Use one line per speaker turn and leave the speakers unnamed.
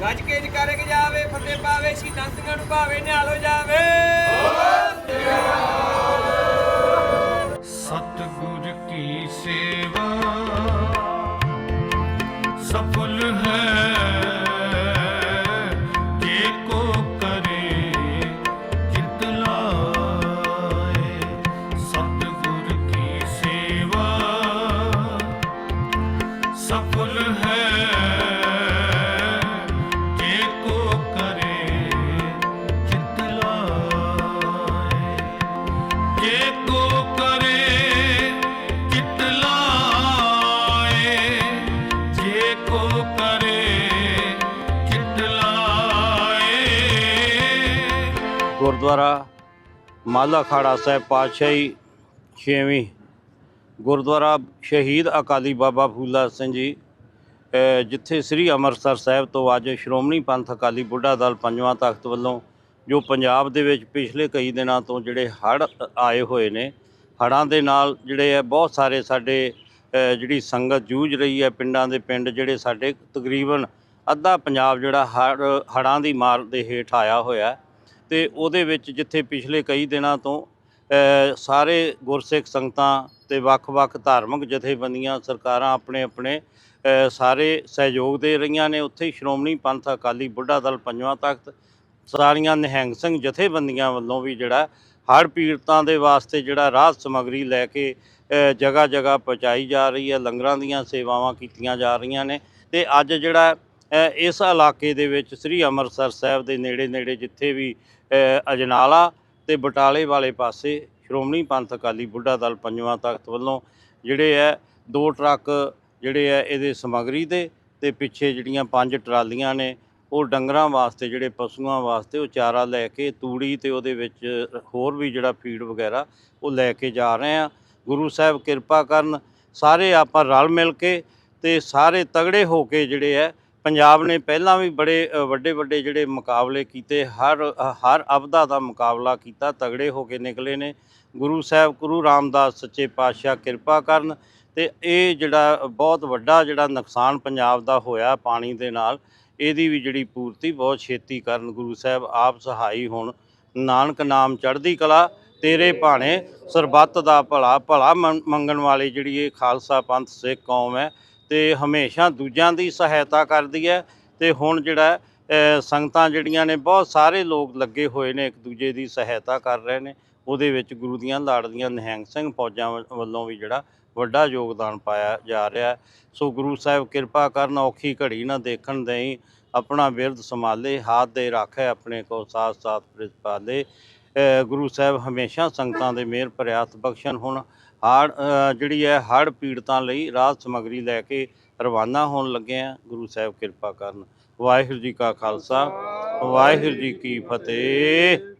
ਗੱਜ ਕੇ ਜਕਾਰੇ ਕੇ ਜਾਵੇ, ਫੱਟੇ ਪਾਵੇ ਸੀ ਸਿੰਘਾਂ ਨੂੰ ਭਾਵੇ ਨਿਹਾਲ ਹੋ ਜਾਵੇ।
ਸਤਿਗੁਰ ਕੀ ਸੇਵਾ, ਸਫਲ ਹੈ।
ਗੁਰਦੁਆਰਾ ਮਾਲਾ ਖਾੜਾ ਸਾਹਿਬ ਪਾਤਸ਼ਾਹੀ ਛੇਵੀਂ। ਗੁਰਦੁਆਰਾ ਸ਼ਹੀਦ ਅਕਾਲੀ ਬਾਬਾ ਫੂਲਾ ਸਿੰਘ ਜੀ ਜਿੱਥੇ ਸ੍ਰੀ ਅੰਮ੍ਰਿਤਸਰ ਸਾਹਿਬ ਤੋਂ ਅੱਜ ਸ਼੍ਰੋਮਣੀ ਪੰਥ ਅਕਾਲੀ ਬੁੱਢਾ ਦਲ ਪੰਜਵਾਂ ਤਖਤ ਵੱਲੋਂ, ਜੋ ਪੰਜਾਬ ਦੇ ਵਿੱਚ ਪਿਛਲੇ ਕਈ ਦਿਨਾਂ ਤੋਂ ਜਿਹੜੇ ਹੜ੍ਹ ਆਏ ਹੋਏ ਨੇ, ਹੜ੍ਹਾਂ ਦੇ ਨਾਲ ਜਿਹੜੇ ਹੈ ਬਹੁਤ ਸਾਰੇ ਸਾਡੇ ਜਿਹੜੀ ਸੰਗਤ ਜੂਝ ਰਹੀ ਹੈ ਪਿੰਡਾਂ ਦੇ ਪਿੰਡ ਜਿਹੜੇ ਸਾਡੇ ਤਕਰੀਬਨ ਅੱਧਾ ਪੰਜਾਬ ਜਿਹੜਾ ਹੜ੍ਹ ਹੜ੍ਹਾਂ ਦੀ ਮਾਰ ਦੇ ਹੇਠ ਆਇਆ ਹੋਇਆ ਹੈ। ਤੇ ਉਹਦੇ ਵਿੱਚ ਜਿੱਥੇ ਪਿਛਲੇ ਕਈ ਦਿਨਾਂ ਤੋਂ ਸਾਰੇ ਗੁਰਸਿੱਖ ਸੰਗਤਾਂ ਤੇ ਵੱਖ-ਵੱਖ ਧਾਰਮਿਕ ਜਥੇਬੰਦੀਆਂ ਸਰਕਾਰਾਂ ਆਪਣੇ ਆਪਣੇ ਸਾਰੇ ਸਹਿਯੋਗ ਦੇ ਰਹੀਆਂ ਨੇ। ਉੱਥੇ ਸ਼੍ਰੋਮਣੀ ਪੰਥ ਅਕਾਲੀ ਬੁੱਢਾ ਦਲ ਪੰਜਵਾਂ ਤਖਤ, ਸਾਰੀਆਂ ਨਿਹੰਗ ਸਿੰਘ ਜਥੇਬੰਦੀਆਂ ਵੱਲੋਂ ਵੀ ਜਿਹੜਾ ਹੜ੍ਹ ਪੀੜਤਾਂ ਦੇ ਵਾਸਤੇ ਜਿਹੜਾ ਰਾਹਤ ਸਮੱਗਰੀ ਲੈ ਕੇ ਜਗ੍ਹਾ ਜਗ੍ਹਾ ਪਹੁੰਚਾਈ ਜਾ ਰਹੀ ਹੈ, ਲੰਗਰਾਂ ਦੀਆਂ ਸੇਵਾਵਾਂ ਕੀਤੀਆਂ ਜਾ ਰਹੀਆਂ ਨੇ ਤੇ ਅੱਜ ਜਿਹੜਾ ਇਸ ਇਲਾਕੇ ਦੇ ਵਿੱਚ ਸ੍ਰੀ ਅੰਮ੍ਰਿਤਸਰ ਸਾਹਿਬ ਦੇ ਨੇੜੇ ਨੇੜੇ ਜਿੱਥੇ ਵੀ ਅਜਨਾਲਾ ਤੇ ਬਟਾਲੇ ਵਾਲੇ ਪਾਸੇ ਸ਼੍ਰੋਮਣੀ ਪੰਥ ਅਕਾਲੀ ਬੁੱਢਾ ਦਲ ਪੰਜਵਾਂ ਤਖਤ ਵੱਲੋਂ ਜਿਹੜੇ ਹੈ, ਦੋ ਟਰੱਕ ਜਿਹੜੇ ਹੈ, ਇਹਦੇ ਸਮੱਗਰੀ ਦੇ ਤੇ ਪਿੱਛੇ ਜਿਹੜੀਆਂ ਪੰਜ ਟਰਾਲੀਆਂ ਨੇ, ਉਹ ਡੰਗਰਾਂ ਵਾਸਤੇ ਜਿਹੜੇ ਪਸ਼ੂਆਂ ਵਾਸਤੇ ਉਹ ਚਾਰਾ ਲੈ ਕੇ, ਤੂੜੀ ਤੇ ਉਹਦੇ ਵਿੱਚ ਹੋਰ ਵੀ ਜਿਹੜਾ ਫੀਡ ਵਗੈਰਾ ਉਹ ਲੈ ਕੇ ਜਾ ਰਹੇ ਆ ਗੁਰੂ ਸਾਹਿਬ ਕਿਰਪਾ ਕਰਨ ਸਾਰੇ ਆਪਾਂ ਰਲ ਮਿਲ ਕੇ ਤੇ ਸਾਰੇ ਤਗੜੇ ਹੋ ਕੇ ਜਿਹੜੇ ਹੈ, ਪੰਜਾਬ ਨੇ ਪਹਿਲਾਂ ਵੀ ਬੜੇ ਵੱਡੇ ਵੱਡੇ ਜਿਹੜੇ ਮੁਕਾਬਲੇ ਕੀਤੇ, ਹਰ ਹਰ ਅਬਦਾ ਦਾ ਮੁਕਾਬਲਾ ਕੀਤਾ, ਤਗੜੇ ਹੋ ਕੇ ਨਿਕਲੇ ਨੇ। ਗੁਰੂ ਸਾਹਿਬ, ਗੁਰੂ ਰਾਮਦਾਸ ਸੱਚੇ ਪਾਤਸ਼ਾਹ ਕਿਰਪਾ ਕਰਨ ਤੇ ਇਹ ਜਿਹੜਾ ਬਹੁਤ ਵੱਡਾ ਜਿਹੜਾ ਨੁਕਸਾਨ ਪੰਜਾਬ ਦਾ ਹੋਇਆ ਪਾਣੀ ਦੇ ਨਾਲ, ਇਹਦੀ ਵੀ ਜਿਹੜੀ ਪੂਰਤੀ ਬਹੁਤ ਛੇਤੀ ਕਰਨ ਗੁਰੂ ਸਾਹਿਬ ਆਪ ਸਹਾਈ ਹੋਣ। ਨਾਨਕ ਨਾਮ ਚੜ੍ਹਦੀ ਕਲਾ, ਤੇਰੇ ਭਾਣੇ ਸਰਬੱਤ ਦਾ ਭਲਾ ਭਲਾ ਮੰਗਣ ਵਾਲੀ ਜਿਹੜੀ ਇਹ ਖਾਲਸਾ ਪੰਥ ਸਿੱਖ ਕੌਮ ਹੈ ਤੇ ਹਮੇਸ਼ਾ ਦੂਜਿਆਂ ਦੀ ਸਹਾਇਤਾ ਕਰਦੀ ਹੈ ਤੇ ਹੁਣ ਜਿਹੜਾ ਸੰਗਤਾਂ ਜਿਹੜੀਆਂ ਨੇ ਬਹੁਤ ਸਾਰੇ ਲੋਕ ਲੱਗੇ ਹੋਏ ਨੇ ਇੱਕ ਦੂਜੇ ਦੀ ਸਹਾਇਤਾ ਕਰ ਰਹੇ ਨੇ, ਉਹਦੇ ਵਿੱਚ ਗੁਰੂ ਦੀਆਂ ਲਾੜਦੀਆਂ ਨਿਹੰਗ ਸਿੰਘ ਫੌਜਾਂ ਵੱਲੋਂ ਵੀ ਜਿਹੜਾ ਵੱਡਾ ਯੋਗਦਾਨ ਪਾਇਆ ਜਾ ਰਿਹਾ ਸੋ ਗੁਰੂ ਸਾਹਿਬ ਕਿਰਪਾ ਕਰਨ, ਔਖੀ ਘੜੀ ਨਾ ਦੇਖਣ ਦੇਈ, ਆਪਣਾ ਬਿਰਧ ਸੰਭਾਲੇ, ਹਾਥ ਦੇ ਰਾਖੇ ਆਪਣੇ ਕੋ ਸਾਥ ਸਾਥ ਪ੍ਰਿਤ ਗੁਰੂ ਸਾਹਿਬ ਹਮੇਸ਼ਾ ਸੰਗਤਾਂ ਦੇ ਮਿਹਰ ਭਰਿਆਤ ਬਖਸ਼ਣ ਹੁਣ। ਹਾੜ ਜਿਹੜੀ ਹੈ ਹੜ ਪੀੜਤਾਂ ਲਈ ਰਾਹਤ ਸਮੱਗਰੀ ਲੈ ਕੇ ਰਵਾਨਾ ਹੋਣ ਲੱਗੇ ਆ। ਗੁਰੂ ਸਾਹਿਬ ਕਿਰਪਾ ਕਰਨ। ਵਾਹਿਗੁਰੂ ਜੀ ਕਾ ਖਾਲਸਾ, ਵਾਹਿਗੁਰੂ ਜੀ ਕੀ ਫਤਿਹ।